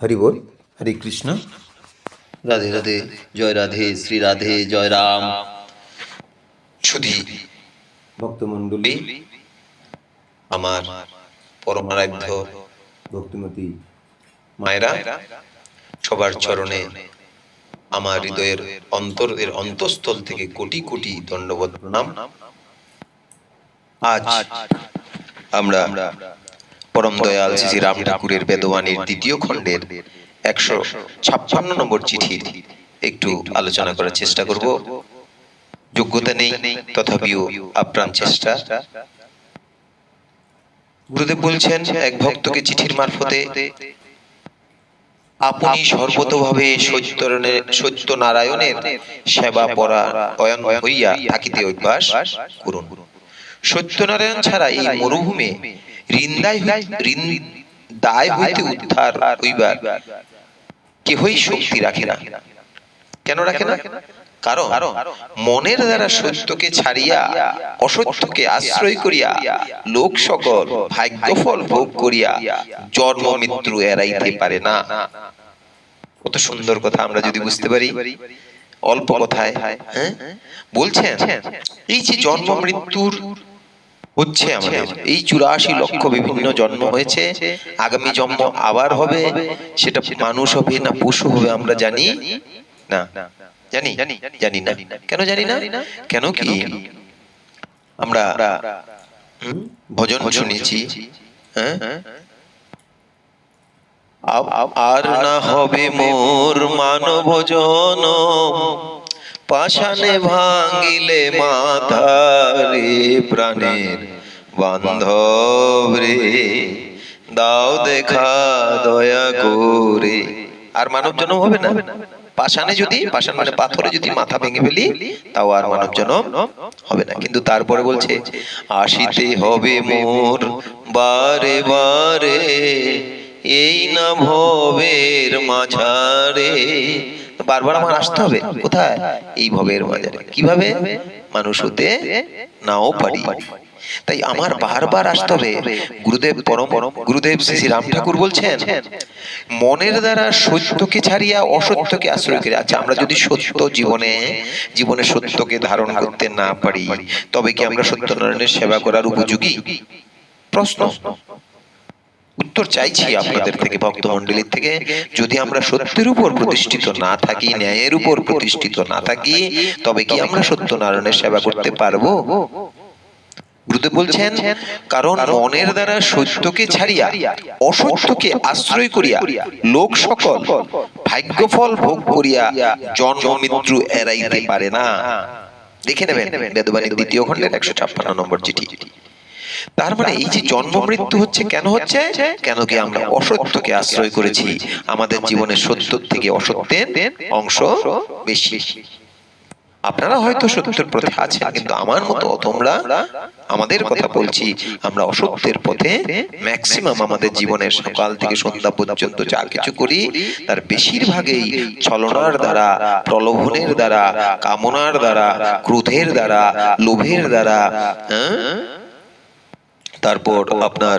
হরি বল হরে কৃষ্ণ। রাধে রাধে জয় রাধে শ্রী রাধে জয় রাম। শুধু ভক্তমণ্ডলী আমার পরমারাধ্য ভক্তিমতী মায়েরা সবার চরণে আমার হৃদয়ের অন্তরের অন্তঃস্থল থেকে কোটি কোটি দণ্ডবত প্রণাম। আজ আমরা পরম দয়াল শ্রী রাম ঠাকুরের বেদবাণীর দ্বিতীয় খণ্ডের একশো ছাপ্পান্ন নম্বর চিঠির একটু আলোচনা করার চেষ্টা করব। যোগ্যতা নেই তথাপিও আপ্রাণ চেষ্টা। গুরুদেব বলছেন এক ভক্তকে চিঠির মারফতে আপনি সর্বতভাবে সত্য নারায়ণের সেবা পরা অয়ন হইয়া থাকিতে অভ্যাস করুন। সত্যনারায়ণ ছাড়া এই মরুভূমে উদ্ধার হইবার কেহই শক্তি রাখে না। কেন রাখে না? কারণ মনের দ্বারা সত্যকে ছাড়িয়া, অসত্যকে আশ্রয় করিয়া, লোক সকল ভাগ্যফল ভোগ করিয়া জন্ম মৃত্যু এড়াইতে পারে না। কত সুন্দর কথা আমরা যদি বুঝতে পারি। অল্প কথায় হ্যাঁ? বলছেন, এই যে জন্ম মৃত্যুর হচ্ছে আমাদের। এই চুরাশি লক্ষ বিভিন্ন জন্ম হয়েছে। আগামী জন্ম আবার হবে। সেটা মানুষ হবে না পশু হবে আমরা জানি। না। জানি। জানি জানি না। কেন জানি না? কেন কি? আমরা ভজন শুনেছি। হ্যাঁ? আর না হবে মোর মানব জন পাষাণে ভাঙিলে মাথা রে প্রাণের বান্ধব রে দাও দেখা দয়া করে। আর মানব জন্ম হবে না? পাষাণে যদি পাষাণ মানে পাথরে যদি মাথা ভেঙে ফেলি তাও আর মানব জন্ম হবে না। কিন্তু তারপরে বলছে আসিতে হবে মোর বারে বারে এই না ভবের মাঝারে বারবার আমার আসতে হবে? কোথায়? এই ভবের মাঝারে কীভাবে? মানুষ হতে নাও পারি। তাই আমার বারবার আসতে হবে। গুরুদেব পরম পরম গুরুদেব শ্রী শ্রী রাম ঠাকুর বলছেন মনের দ্বারা সত্যকে ছাড়িয়া অসত্যকে আশ্রয় করে আচ্ছা আমরা যদি সত্য জীবনে জীবনে সত্যকে ধারণ করতে না পারি তবে কি আমরা সত্যনারায়ণের সেবা করার উপযোগী? প্রশ্ন। উত্তর চাইছি আপনাদের থেকে ভক্তমণ্ডলীর থেকে। যদি আমরা সত্যের উপর প্রতিষ্ঠিত না থাকি ন্যায়ের উপর প্রতিষ্ঠিত না থাকি তবে কি আমরা সত্যনারায়ণের সেবা করতে পারব? গুরুদেব বলছেন কারণ মনের দ্বারা সত্যকে ছাড়িয়া অসত্যকে আশ্রয় করিয়া লোক সকল ভাগ্যফল ভোগ করিয়া জন্ম মৃত্যু এড়াইতে পারে না। দেখে নেবেন বেদবাণীর দ্বিতীয় খণ্ডের একশো ছাপ্পান্ন নম্বর চিঠি। তার মানে এই যে জন্ম মৃত্যু হচ্ছে কেন হচ্ছে? কেন কি আমরা অসত্যকে আশ্রয় করেছি? আমাদের জীবনের সত্য থেকে অসত্যের অংশ বেশি। আপনারা হয়তো সত্যের পথে আছেন, কিন্তু আমার মতো তোমরা আমাদের কথা বলছি, আমরা অসত্যের পথে ম্যাক্সিমাম আমাদের জীবনের সকাল থেকে সন্ধ্যা পর্যন্ত যা কিছু করি, তার বেশিরভাগই ছলনার দ্বারা, প্রলোভনের দ্বারা, কামনার দ্বারা, ক্রোধের দ্বারা, লোভের দ্বারা হ্যাঁ? তারপর আপনার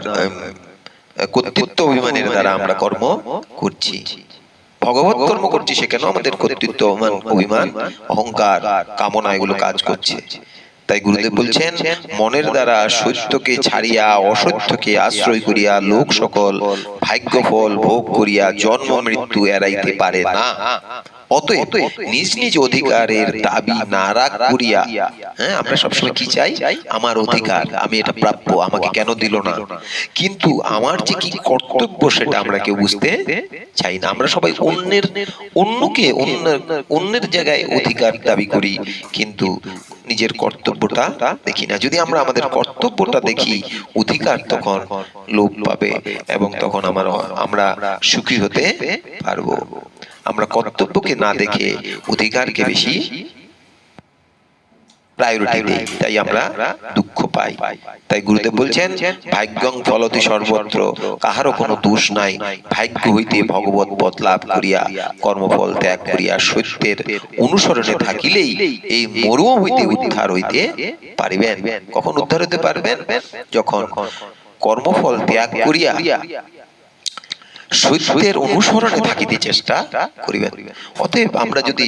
কর্তৃত্ব অভিমানের দ্বারা আমরা কর্ম করছি। ভগবত কর্ম করছি সেখানে আমাদের কর্তৃত্ব অভিমান অভিমান, অহংকার, কামনা এগুলো কাজ করছে। তাই গুরুদেব বলছেন, মনের দ্বারা সত্যকে ছাড়িয়া, অসত্যকে আশ্রয় করিয়া লোক সকল ভাগ্যফল ভোগ করিয়া জন্ম, মৃত্যু এড়াইতে পারে না। অতএব নিজ নিজ অধিকারের দাবি না রাখ করিয়া। হ্যাঁ আমরা সবসময় কি চাই? আমার অধিকার আমি এটা প্রাপ্য আমাকে কেন দিল না? কিন্তু আমার যে কি কর্তব্য সেটা আমরা কেউ বুঝতে চাই না। আমরা সবাই অন্যের অন্যকে অন্যের অন্যের জায়গায় অধিকার দাবি করি কিন্তু নিজের কর্তব্যটা দেখি না। যদি আমরা আমাদের কর্তব্যটা দেখি অধিকার তখন লোপ পাবে এবং তখন আমার আমরা সুখী হতে পারব। আমরা কর্তব্যকে না দেখে অধিকারকে বেশি প্রায়োরিটি দেই। তাই আমরা দুঃখ পাই। তাই গুরুদেব বলছেন ভাগ্যং ফলতি সর্বত্র কাহারও কোনো দোষ নাই। ভাগ্য হইতে ভগবত পথ লাভ করিয়া কর্মফল ত্যাগ করিয়া সত্যের অনুসরণে থাকিলেই এই মরুও হইতে উদ্ধার হইতে পারিবেন। কখন উদ্ধার হইতে পারবেন? যখন কর্মফল ত্যাগ করিয়া সত্যের অনুসরণে থাকিতে চেষ্টা করিবেন। অতএব আমরা যদি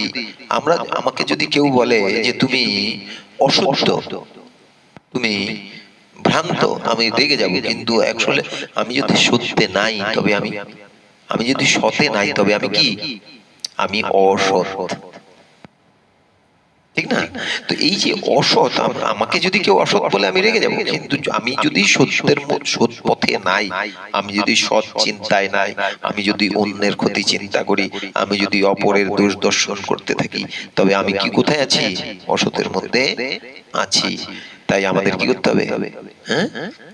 আমরা আমাকে যদি কেউ বলে যে তুমি অসুস্থ তুমি ভ্রান্ত আমি রেগে যাব কিন্তু আসলে আমি যদি সত্যে নাই তবে আমি আমি যদি সতে নাই তবে আমি কি? আমি অসৎ। ঠিক না? তো এই যে অসৎ আমাকে যদি কেউ অসৎ বলে আমি রেগে যাব। কিন্তু আমি যদি সত্যের সৎ পথে নাই, আমি যদি সৎ চিন্তায় নাই, আমি যদি অন্যের ক্ষতি চিন্তা করি, আমি যদি অপরের দোষ দর্শন করতে থাকি, তবে আমি কি কোথায় আছি? অসতের মধ্যে আছি। তাই আমাদের কি করতে হবে? হ্যাঁ?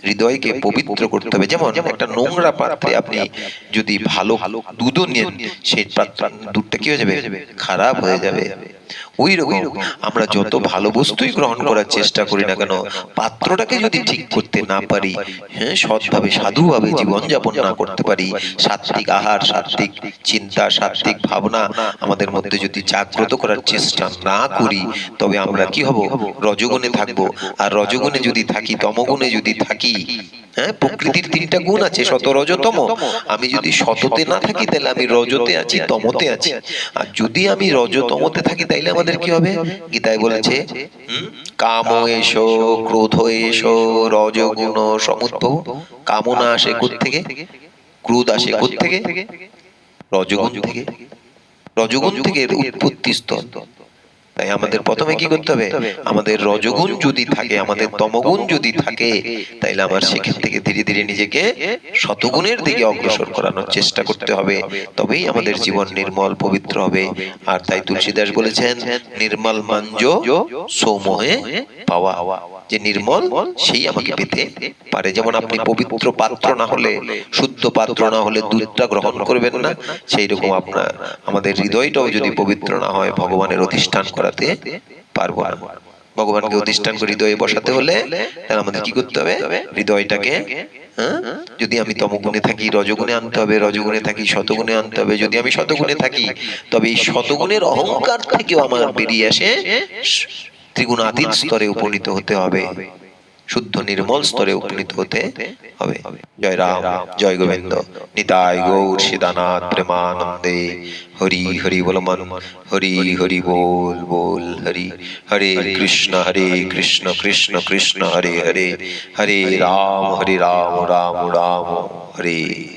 হৃদয়কে পবিত্র করতে হবে। যেমন একটা নোংরা পাত্রে আপনি যদি ভালো ভালো দুধও নেন সেই পাত্র দুধটা কি হয়ে যাবে? খারাপ হয়ে যাবে। ওই রকম আমরা যত ভালো বস্তুই গ্রহণ করার চেষ্টা করি না কেন পাত্রটাকে যদি ঠিক করতে না পারি হ্যাঁ সৎভাবে সাধুভাবে জীবনযাপন না করতে পারি সাত্বিক আহার সাত্বিক চিন্তা সাত্বিক ভাবনা আমাদের মধ্যে যদি জাগ্রত করার চেষ্টা না করি তবে আমরা কি হব? রজগুণে থাকব। আর রজগুণে যদি থাকি তমগুণে যদি থাকি হ্যাঁ প্রকৃতির তিনটা গুণ আছে শত রজতম আমি যদি শততে না থাকি, তাহলে আমি রজতে আছি, তমতে আছি। আর যদি আমি রজতমতে থাকি, তাইলে আমাদের কি হবে? গীতায় বলেছে কাম এসো, ক্রোধ এসো রজগুণ সমুদ্ভব কামনা আসে থেকে ক্রোধ আসে থেকে রজগুণ থেকে। রজগুণ থেকে উৎপত্তি স্থল তাই আমাদের প্রথমে কি করতে হবে? আমাদের রজগুণ যদি থাকে, আমাদের তমগুণ যদি থাকে, তাইলে আমার সেখান থেকে ধীরে ধীরে নিজেকে শতগুণের দিকে অগ্রসর করানোর চেষ্টা করতে হবে। তবেই আমাদের জীবন নির্মল, পবিত্র হবে। আর তাই তুলসীদাস বলেছেন, নির্মল মাঞ্জ সৌমহে পাওয়া। যে নির্মল, সেই আমাকে পেতে পারে। যেমন আপনি পবিত্র পাত্র না হলে, শুদ্ধ পাত্র না হলে দুধটা গ্রহণ করবেন না সেই রকম আপনার, আমাদের হৃদয়টাও যদি পবিত্র না হয়, ভগবানের অধিষ্ঠান করাতে পারব ভগবানকে অধিষ্ঠান করে হৃদয়ে বসাতে হলে তাহলে আমাদের কি করতে হবে? হৃদয়টাকে হ্যাঁ? যদি আমি তমগুণে থাকি, রজগুণে আনতে হবে, রজগুণে থাকি, শতগুণে আনতে হবে, যদি আমি শতগুণে থাকি, তবে এই শতগুণের অহংকার থেকেও আমার বেরিয়ে আসে ত্রিগুণাতীত স্তরে উপনীত হতে হবে। শুদ্ধ নির্মল স্তরে উপনীত হতে হবে। জয় রাম জয় গোবিন্দ। নিতাই গৌর সীতানাথ প্রেমানন্দে। হরি হরি বল মন। হরি হরি বল বল হরি। হরে। কৃষ্ণ হরে কৃষ্ণ কৃষ্ণ কৃষ্ণ হরে হরে। হরে। রাম হরে রাম রাম রাম হরে।